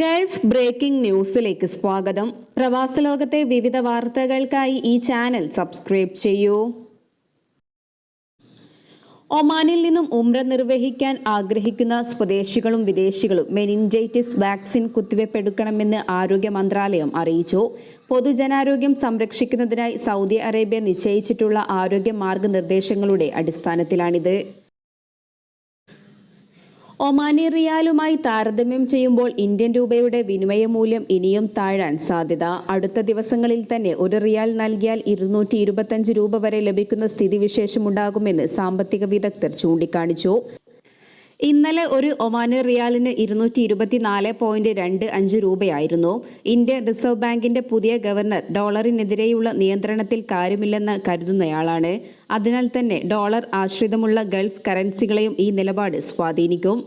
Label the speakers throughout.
Speaker 1: Gulf breaking ന്യൂസിലേക്ക് സ്വാഗതം. പ്രവാസ ലോകത്തെ വിവിധ വാർത്തകൾക്കായി ഈ ചാനൽ സബ്സ്ക്രൈബ് ചെയ്യൂ. ഒമാനിൽ നിന്നും ഉംറ നിർവഹിക്കാൻ ആഗ്രഹിക്കുന്ന സ്വദേശികളും വിദേശികളും മെനിഞ്ചൈറ്റിസ് വാക്സിൻ കുത്തിവയ്പ് എടുക്കണമെന്ന് ആരോഗ്യ മന്ത്രാലയം അറിയിച്ചു. പൊതുജനാരോഗ്യം സംരക്ഷിക്കുന്നതിനായി സൗദി അറേബ്യ നിശ്ചയിച്ചിട്ടുള്ള ആരോഗ്യ മാർഗനിർദ്ദേശങ്ങളുടെ അടിസ്ഥാനത്തിലാണിത്. ഒമാനി റിയാലുമായി താരതമ്യം ചെയ്യുമ്പോൾ ഇന്ത്യൻ രൂപയുടെ വിനിമയ മൂല്യം ഇനിയും താഴാൻ സാധ്യത. അടുത്ത ദിവസങ്ങളിൽ തന്നെ ഒരു റിയാൽ നൽകിയാൽ ഇരുന്നൂറ്റി രൂപ വരെ ലഭിക്കുന്ന സ്ഥിതിവിശേഷമുണ്ടാകുമെന്ന് സാമ്പത്തിക വിദഗ്ധർ ചൂണ്ടിക്കാണിച്ചു. ഇന്നലെ ഒരു ഒമാന് റിയാലിന് ഇരുന്നൂറ്റി ഇരുപത്തിനാല് പോയിന്റ് രണ്ട് അഞ്ച് രൂപയായിരുന്നു. ഇന്ത്യൻ റിസർവ് ബാങ്കിന്റെ പുതിയ ഗവർണർ ഡോളറിനെതിരെയുള്ള നിയന്ത്രണത്തിൽ കാര്യമില്ലെന്ന് കരുതുന്നയാളാണ്. അതിനാൽ തന്നെ ഡോളർ ആശ്രിതമുള്ള ഗൾഫ് കറൻസികളെയും ഈ നിലപാട് സ്വാധീനിക്കും.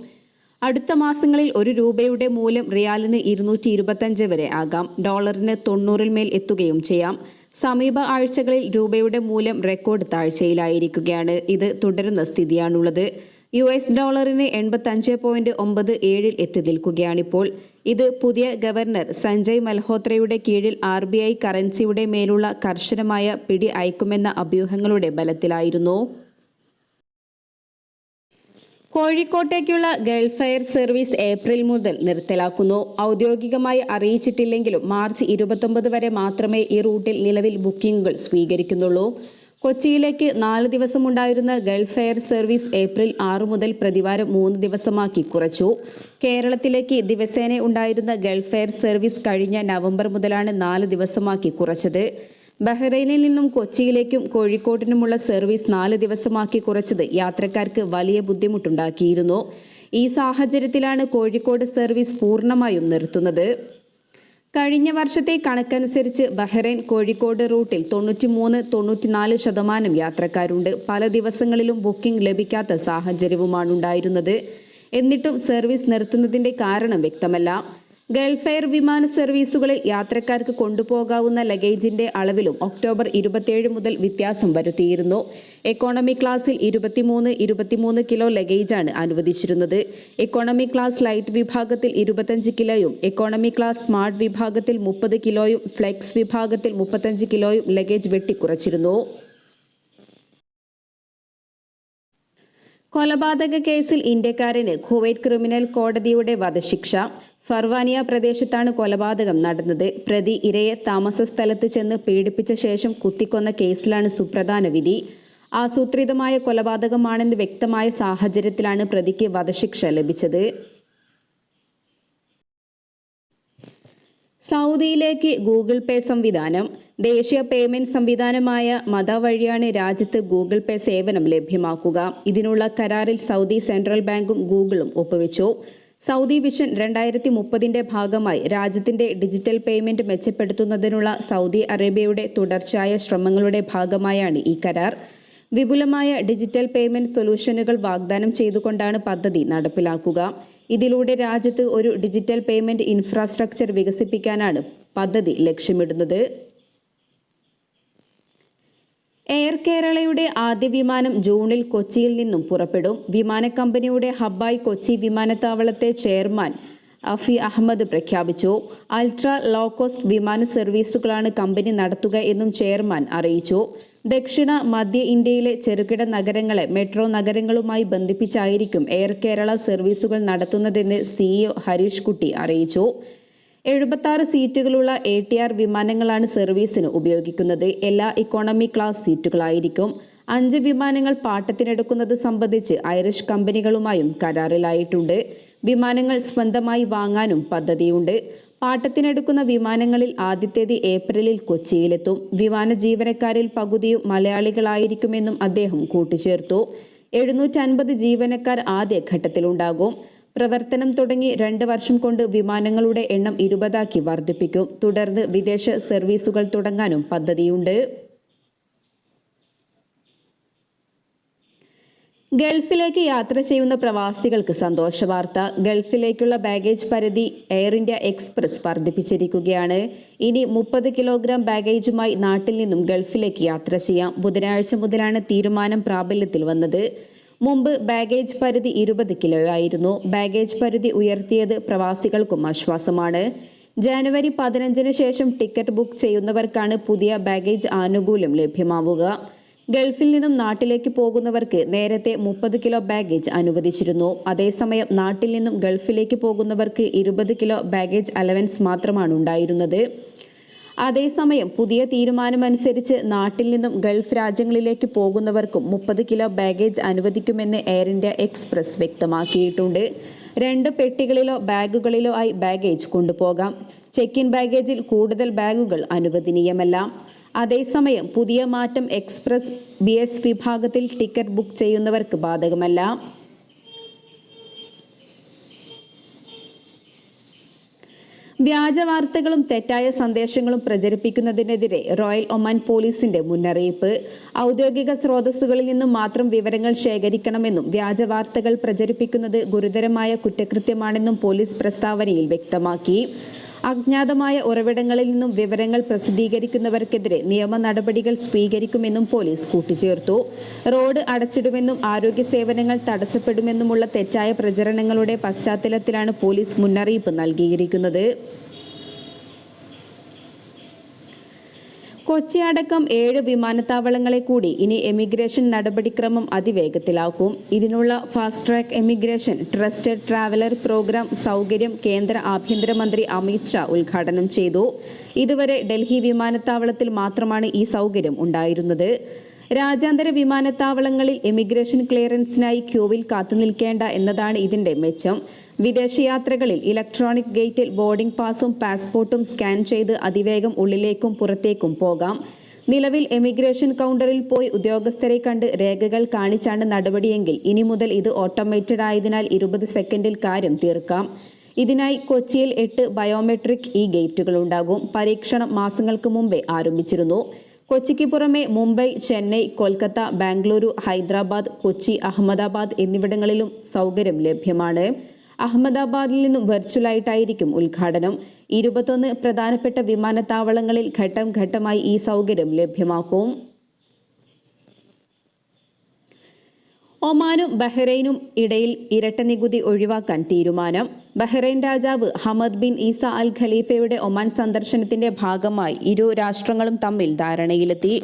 Speaker 1: അടുത്ത മാസങ്ങളിൽ ഒരു രൂപയുടെ മൂല്യം റിയാലിന് ഇരുന്നൂറ്റി ഇരുപത്തഞ്ച് വരെ ആകാം. ഡോളറിന് തൊണ്ണൂറിൽ മേൽ എത്തുകയും ചെയ്യാം. സമീപ ആഴ്ചകളിൽ രൂപയുടെ മൂല്യം റെക്കോർഡ് താഴ്ചയിലായിരിക്കുകയാണ്. ഇത് തുടരുന്ന സ്ഥിതിയാണുള്ളത്. യു എസ് ഡോളറിന് എൺപത്തഞ്ച് പോയിന്റ് ഒമ്പത് ഏഴിൽ എത്തി നിൽക്കുകയാണിപ്പോൾ. ഇത് പുതിയ ഗവർണർ സഞ്ജയ് മൽഹോത്രയുടെ കീഴിൽ ആർ ബി ഐ കറൻസിയുടെ മേലുള്ള കർശനമായ പിടി അയക്കുമെന്ന അഭ്യൂഹങ്ങളുടെ ബലത്തിലായിരുന്നു. കോഴിക്കോട്ടേക്കുള്ള ഗൾഫ് എയർ സർവീസ് ഏപ്രിൽ മുതൽ നിർത്തലാക്കുന്നു. ഔദ്യോഗികമായി അറിയിച്ചിട്ടില്ലെങ്കിലും മാർച്ച് ഇരുപത്തൊമ്പത് വരെ മാത്രമേ ഈ റൂട്ടിൽ നിലവിൽ ബുക്കിംഗുകൾ സ്വീകരിക്കുന്നുള്ളൂ. കൊച്ചിയിലേക്ക് നാല് ദിവസമുണ്ടായിരുന്ന ഗൾഫ് എയർ സർവീസ് ഏപ്രിൽ ആറ് മുതൽ പ്രതിവാരം മൂന്ന് ദിവസമാക്കി കുറച്ചു. കേരളത്തിലേക്ക് ദിവസേന ഉണ്ടായിരുന്ന ഗൾഫ് എയർ സർവീസ് കഴിഞ്ഞ നവംബർ മുതലാണ് നാല് ദിവസമാക്കി കുറച്ചത്. ബഹ്റൈനിൽ നിന്നും കൊച്ചിയിലേക്കും കോഴിക്കോട്ടിനുമുള്ള സർവീസ് നാല് ദിവസമാക്കി കുറച്ചത് യാത്രക്കാർക്ക് വലിയ ബുദ്ധിമുട്ടുണ്ടാക്കിയിരുന്നു. ഈ സാഹചര്യത്തിലാണ് കോഴിക്കോട് സർവീസ് പൂർണമായും നിർത്തുന്നത്. കഴിഞ്ഞ വർഷത്തെ കണക്കനുസരിച്ച് ബഹ്റൈൻ കോഴിക്കോട് റൂട്ടിൽ തൊണ്ണൂറ്റിമൂന്ന് തൊണ്ണൂറ്റിനാല് ശതമാനം യാത്രക്കാരുണ്ട്. പല ദിവസങ്ങളിലും ബുക്കിംഗ് ലഭിക്കാത്ത സാഹചര്യവുമാണ് ഉണ്ടായിരുന്നത് എന്നിട്ടും സർവീസ് നിർത്തുന്നതിന്റെ കാരണം വ്യക്തമല്ല. ഗൾഫ് എയർ വിമാന സർവീസുകളിൽ യാത്രക്കാർക്ക് കൊണ്ടുപോകാവുന്ന ലഗേജിന്റെ അളവിലും ഒക്ടോബർ ഇരുപത്തിയേഴ് മുതൽ വ്യത്യാസം വരുത്തിയിരുന്നു. എക്കോണമി ക്ലാസ്സിൽ ഇരുപത്തിമൂന്ന് ഇരുപത്തിമൂന്ന് കിലോ ലഗേജാണ് അനുവദിച്ചിരുന്നത്. എക്കോണമി ക്ലാസ് ലൈറ്റ് വിഭാഗത്തിൽ ഇരുപത്തഞ്ച് കിലോയും എക്കോണമി ക്ലാസ് സ്മാർട്ട് വിഭാഗത്തിൽ മുപ്പത് കിലോയും ഫ്ലെക്സ് വിഭാഗത്തിൽ മുപ്പത്തഞ്ച് കിലോയും ലഗേജ് വെട്ടിക്കുറച്ചിരുന്നു. കൊലപാതക കേസിൽ ഇന്ത്യക്കാരന് കുവൈറ്റ് ക്രിമിനൽ കോടതിയുടെ വധശിക്ഷ. ഫർവാനിയ പ്രദേശത്താണ് കൊലപാതകം നടന്നത്. പ്രതി ഇരയെ താമസ സ്ഥലത്ത് ചെന്ന് പീഡിപ്പിച്ച ശേഷം കുത്തിക്കൊന്ന കേസിലാണ് സുപ്രധാന വിധി. ആസൂത്രിതമായ കൊലപാതകമാണെന്ന് വ്യക്തമായ സാഹചര്യത്തിലാണ് പ്രതിക്ക് വധശിക്ഷ ലഭിച്ചത്. സൗദിയിലേക്ക് ഗൂഗിൾ പേ സംവിധാനം. ദേശീയ പേയ്മെന്റ് സംവിധാനമായ മത വഴിയാണ് രാജ്യത്ത് ഗൂഗിൾ പേ സേവനം ലഭ്യമാക്കുക. ഇതിനുള്ള കരാറിൽ സൗദി സെൻട്രൽ ബാങ്കും ഗൂഗിളും ഒപ്പുവെച്ചു. സൗദി വിഷൻ രണ്ടായിരത്തി മുപ്പതിന്റെ ഭാഗമായി രാജ്യത്തിന്റെ ഡിജിറ്റൽ പേയ്മെന്റ് മെച്ചപ്പെടുത്തുന്നതിനുള്ള സൗദി അറേബ്യയുടെ തുടർച്ചയായ ശ്രമങ്ങളുടെ ഭാഗമായാണ് ഈ കരാർ. വിപുലമായ ഡിജിറ്റൽ പേയ്മെന്റ് സൊല്യൂഷനുകൾ വാഗ്ദാനം ചെയ്തുകൊണ്ടാണ് പദ്ധതി നടപ്പിലാക്കുക. ഇതിലൂടെ രാജ്യത്ത് ഒരു ഡിജിറ്റൽ പേയ്മെന്റ് ഇൻഫ്രാസ്ട്രക്ചർ വികസിപ്പിക്കാനാണ് പദ്ധതി ലക്ഷ്യമിടുന്നത്. എയർ കേരളയുടെ ആദ്യ വിമാനം ജൂണിൽ കൊച്ചിയിൽ നിന്നും പുറപ്പെടും. വിമാന കമ്പനിയുടെ ഹബ്ബായി കൊച്ചി വിമാനത്താവളത്തെ ചെയർമാൻ അഫി അഹമ്മദ് പ്രഖ്യാപിച്ചു. അൾട്രാ ലോ കോസ്റ്റ് വിമാന സർവീസുകളാണ് കമ്പനി നടത്തുക എന്നും ചെയർമാൻ അറിയിച്ചു. ദക്ഷിണ മധ്യ ഇന്ത്യയിലെ ചെറുകിട നഗരങ്ങളെ മെട്രോ നഗരങ്ങളുമായി ബന്ധിപ്പിച്ചായിരിക്കും എയർ കേരള സർവീസുകൾ നടത്തുന്നതെന്ന് സിഇഒ ഹരീഷ് കുട്ടി അറിയിച്ചു. എഴുപത്താറ് സീറ്റുകളുള്ള എ ടി ആർ വിമാനങ്ങളാണ് സർവീസിന് ഉപയോഗിക്കുന്നത്. എല്ലാ ഇക്കോണമി ക്ലാസ് സീറ്റുകളായിരിക്കും. അഞ്ച് വിമാനങ്ങൾ പാട്ടത്തിനെടുക്കുന്നത് സംബന്ധിച്ച് ഐറിഷ് കമ്പനികളുമായും കരാറിലായിട്ടുണ്ട്. വിമാനങ്ങൾ സ്വന്തമായി വാങ്ങാനും പദ്ധതിയുണ്ട്. പാട്ടത്തിനെടുക്കുന്ന വിമാനങ്ങളിൽ ആദ്യത്തേത് ഏപ്രിലിൽ കൊച്ചിയിലെത്തും. വിമാന ജീവനക്കാരിൽ പകുതിയും മലയാളികളായിരിക്കുമെന്നും അദ്ദേഹം കൂട്ടിച്ചേർത്തു. എഴുന്നൂറ്റൻപത് ജീവനക്കാർ ആദ്യഘട്ടത്തിലുണ്ടാകും. പ്രവർത്തനം തുടങ്ങി രണ്ട് വർഷം കൊണ്ട് വിമാനങ്ങളുടെ എണ്ണം ഇരുപതാക്കി വർദ്ധിപ്പിക്കും. തുടർന്ന് വിദേശ സർവീസുകൾ തുടങ്ങാനും പദ്ധതിയുണ്ട്. ഗൾഫിലേക്ക് യാത്ര ചെയ്യുന്ന പ്രവാസികൾക്ക് സന്തോഷ വാർത്ത. ഗൾഫിലേക്കുള്ള ബാഗേജ് പരിധി എയർ ഇന്ത്യ എക്സ്പ്രസ് വർദ്ധിപ്പിച്ചിരിക്കുകയാണ്. ഇനി മുപ്പത് കിലോഗ്രാം ബാഗേജുമായി നാട്ടിൽ നിന്നും ഗൾഫിലേക്ക് യാത്ര ചെയ്യാം. ബുധനാഴ്ച മുതലാണ് തീരുമാനം പ്രാബല്യത്തിൽ വന്നത്. മുമ്പ് ബാഗേജ് പരിധി ഇരുപത് കിലോയായിരുന്നു ബാഗേജ് പരിധി ഉയർത്തിയത് പ്രവാസികൾക്കും ആശ്വാസമാണ്. ജനുവരി പതിനഞ്ചിന് ശേഷം ടിക്കറ്റ് ബുക്ക് ചെയ്യുന്നവർക്കാണ് പുതിയ ബാഗേജ് ആനുകൂല്യം ലഭ്യമാവുക. ഗൾഫിൽ നിന്നും നാട്ടിലേക്ക് പോകുന്നവർക്ക് നേരത്തെ മുപ്പത് കിലോ ബാഗേജ് അനുവദിച്ചിരുന്നു. അതേസമയം നാട്ടിൽ നിന്നും ഗൾഫിലേക്ക് പോകുന്നവർക്ക് ഇരുപത് കിലോ ബാഗേജ് അലവൻസ് മാത്രമാണ് ഉണ്ടായിരുന്നത്. അതേസമയം പുതിയ തീരുമാനമനുസരിച്ച് നാട്ടിൽ നിന്നും ഗൾഫ് രാജ്യങ്ങളിലേക്ക് പോകുന്നവർക്കും മുപ്പത് കിലോ ബാഗേജ് അനുവദിക്കുമെന്ന് എയർ ഇന്ത്യ എക്സ്പ്രസ് വ്യക്തമാക്കിയിട്ടുണ്ട്. രണ്ട് പെട്ടികളിലോ ബാഗുകളിലോ ആയി ബാഗേജ് കൊണ്ടുപോകാം. ചെക്ക് ഇൻ ബാഗേജിൽ കൂടുതൽ ബാഗുകൾ അനുവദനീയമല്ല. അതേസമയം പുതിയ മാറ്റം എക്സ്പ്രസ് ബി വിഭാഗത്തിൽ ടിക്കറ്റ് ബുക്ക് ചെയ്യുന്നവർക്ക് ബാധകമല്ല. വ്യാജ വാർത്തകളും തെറ്റായ സന്ദേശങ്ങളും പ്രചരിപ്പിക്കുന്നതിനെതിരെ റോയൽ ഒമാൻ പോലീസിന്റെ മുന്നറിയിപ്പ്. ഔദ്യോഗിക സ്രോതസ്സുകളിൽ നിന്നും മാത്രം വിവരങ്ങൾ ശേഖരിക്കണമെന്നും വ്യാജ വാർത്തകൾ പ്രചരിപ്പിക്കുന്നത് ഗുരുതരമായ കുറ്റകൃത്യമാണെന്നും പോലീസ് പ്രസ്താവനയിൽ വ്യക്തമാക്കി. അജ്ഞാതമായ ഉറവിടങ്ങളിൽ നിന്നും വിവരങ്ങൾ പ്രസിദ്ധീകരിക്കുന്നവർക്കെതിരെ നിയമ നടപടികൾ സ്വീകരിക്കുമെന്നും പോലീസ് കൂട്ടിച്ചേർത്തു. റോഡ് അടച്ചിടുമെന്നും ആരോഗ്യ സേവനങ്ങൾ തടസ്സപ്പെടുമെന്നുമുള്ള തെറ്റായ പ്രചരണങ്ങളുടെ പശ്ചാത്തലത്തിലാണ് പോലീസ് മുന്നറിയിപ്പ് നൽകിയിരിക്കുന്നത്. കൊച്ചി അടക്കം ഏഴ് വിമാനത്താവളങ്ങളെ കൂടി ഇനി എമിഗ്രേഷൻ നടപടിക്രമം അതിവേഗത്തിലാക്കും. ഇതിനുള്ള fast track emigration trusted traveller programme സൗകര്യം കേന്ദ്ര ആഭ്യന്തരമന്ത്രി അമിത് ഷാ ഉദ്ഘാടനം ചെയ്തു. ഇതുവരെ ഡൽഹി വിമാനത്താവളത്തിൽ മാത്രമാണ് ഈ സൗകര്യം ഉണ്ടായിരുന്നത്. രാജ്യാന്തര വിമാനത്താവളങ്ങളിൽ എമിഗ്രേഷൻ ക്ലിയറൻസിനായി ക്യൂവിൽ കാത്തുനിൽക്കേണ്ട എന്നതാണ് ഇതിന്റെ മെച്ചം. വിദേശയാത്രകളിൽ ഇലക്ട്രോണിക് ഗേറ്റിൽ ബോർഡിംഗ് പാസും പാസ്പോർട്ടും സ്കാൻ ചെയ്ത് അതിവേഗം ഉള്ളിലേക്കും പുറത്തേക്കും പോകാം. നിലവിൽ എമിഗ്രേഷൻ കൗണ്ടറിൽ പോയി ഉദ്യോഗസ്ഥരെ കണ്ട് രേഖകൾ കാണിച്ചാണ് നടപടിയെങ്കിൽ ഇനി മുതൽ ഇത് ഓട്ടോമേറ്റഡ് ആയതിനാൽ ഇരുപത് സെക്കൻഡിൽ കാര്യം തീർക്കാം. ഇതിനായി കൊച്ചിയിൽ എട്ട് ബയോമെട്രിക് ഇ ഗേറ്റുകൾ ഉണ്ടാകും. പരീക്ഷണം മാസങ്ങൾക്ക് മുമ്പേ ആരംഭിച്ചിരുന്നു. കൊച്ചിക്ക് പുറമെ മുംബൈ ചെന്നൈ കൊൽക്കത്ത ബാംഗ്ലൂരു ഹൈദരാബാദ് കൊച്ചി അഹമ്മദാബാദ് എന്നിവിടങ്ങളിലും സൗകര്യം ലഭ്യമാണ്. അഹമ്മദാബാദിൽ നിന്നും വെർച്വലായിട്ടായിരിക്കും ഉദ്ഘാടനം. ഇരുപത്തൊന്ന് പ്രധാനപ്പെട്ട വിമാനത്താവളങ്ങളിൽ ഘട്ടം ഘട്ടമായി ഈ സൗകര്യം ലഭ്യമാക്കും. ഒമാനും ബഹ്റൈനും ഇടയിൽ ഇരട്ട നികുതി ഒഴിവാക്കാൻ തീരുമാനം. ബഹ്റൈൻ രാജാവ് ഹമദ് ബിൻ ഈസ അൽ ഖലീഫയുടെ ഒമാൻ സന്ദർശനത്തിന്റെ ഭാഗമായി ഇരു രാഷ്ട്രങ്ങളും തമ്മിൽ ധാരണയിലെത്തി.